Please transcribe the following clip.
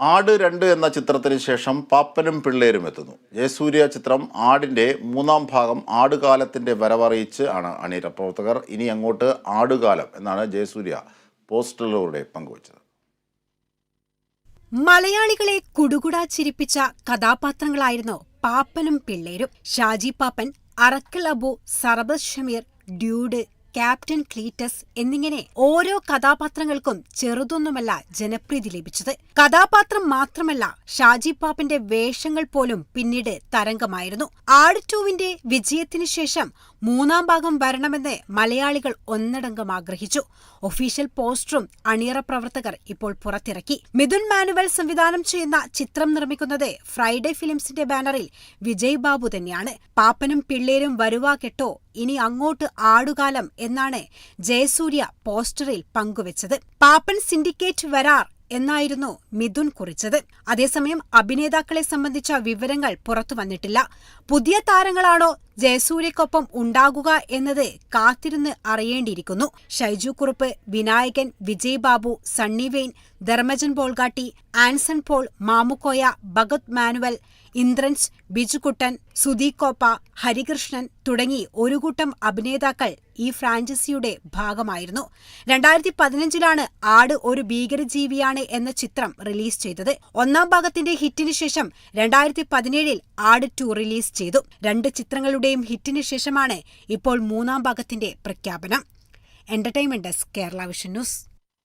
ആട് രണ്ട് എന്ന ചിത്രത്തിന് ശേഷം പാപ്പനും പിള്ളേരും എത്തുന്നു. ജയസൂര്യ ചിത്രം ആടിന്റെ മൂന്നാം ഭാഗം ആടുകാലത്തിന്റെ വരവറിയിച്ച് ആണ് അണിയറ പ്രവർത്തകർ. ഇനി അങ്ങോട്ട് ആടുകാലം എന്നാണ് ജയസൂര്യ പോസ്റ്ററിലൂടെ പങ്കുവച്ചത്. മലയാളികളെ കുടുകുടാ ചിരിപ്പിച്ച കഥാപാത്രങ്ങളായിരുന്നു പാപ്പനും പിള്ളേരും. ഷാജി പാപ്പൻ അറക്കൽ അബു സർബത് ഷമീർ ഡ്യൂഡ് ക്യാപ്റ്റൻ ക്ലീറ്റസ് എന്നിങ്ങനെ ഓരോ കഥാപാത്രങ്ങൾക്കും ചെറുതൊന്നുമല്ല ജനപ്രീതി ലഭിച്ചത്. കഥാപാത്രം മാത്രമല്ല ഷാജി പാപ്പിന്റെ വേഷങ്ങൾ പോലും പിന്നീട് തരംഗമായിരുന്നു. ആട് ടൂവിന്റെ വിജയത്തിനു ശേഷം മൂന്നാം ഭാഗം വരണമെന്ന് മലയാളികൾ ഒന്നടങ്കം ആഗ്രഹിച്ചു. ഒഫീഷ്യൽ പോസ്റ്ററും അണിയറ പ്രവർത്തകർ ഇപ്പോൾ പുറത്തിറക്കി. മിഥുൻ മാനുവൽ സംവിധാനം ചെയ്യുന്ന ചിത്രം നിർമ്മിക്കുന്നത് ഫ്രൈഡേ ഫിലിംസിന്റെ ബാനറിൽ വിജയ് ബാബു തന്നെയാണ്. പാപ്പനും പിള്ളേരും വരുവാ കെട്ടോ ഇനി അങ്ങോട്ട് ആടുകാലം എന്നാണ് ജയസൂര്യ പോസ്റ്ററിൽ പങ്കുവച്ചത്. പാപ്പൻ സിൻഡിക്കേറ്റ് വരാർ എന്നായിരുന്നു മിഥുൻ കുറിച്ചത്. അതേസമയം അഭിനേതാക്കളെ സംബന്ധിച്ച വിവരങ്ങൾ പുറത്തുവന്നിട്ടില്ല പുതിയ താരങ്ങളാണോ ജയസൂര്യക്കൊപ്പം ഉണ്ടാകുക എന്നത് കാത്തിരുന്ന് അറിയേണ്ടിയിരിക്കുന്നു. ഷൈജു കുറുപ്പ് വിനായകൻ വിജയ് ബാബു സണ്ണി വെയിൻ ധർമ്മജൻ പോൾഗാട്ടി ആൻസൺ പോൾ മാമുക്കോയ ഭഗത് മാനുവൽ ഇന്ദ്രൻസ് ബിജുകുട്ടൻ സുധീകോപ്പ ഹരികൃഷ്ണൻ തുടങ്ങി ഒരു കൂട്ടം അഭിനേതാക്കൾ ഈ ഫ്രാഞ്ചൈസിയുടെ ഭാഗമായിരുന്നു. രണ്ടായിരത്തി പതിനഞ്ചിലാണ് ആട് ഒരു ഭീകരജീവിയാണ് എന്ന ചിത്രം റിലീസ് ചെയ്തത്. ഒന്നാം ഭാഗത്തിന്റെ ഹിറ്റിന് ശേഷം രണ്ടായിരത്തി പതിനേഴിൽ ആട് ടു റിലീസ് ചെയ്തു. രണ്ട് ചിത്രങ്ങളുടെയും ഹിറ്റിന് ശേഷമാണ് ഇപ്പോൾ മൂന്നാം ഭാഗത്തിന്റെ പ്രഖ്യാപനം. Entertainment desk Kerala Vision News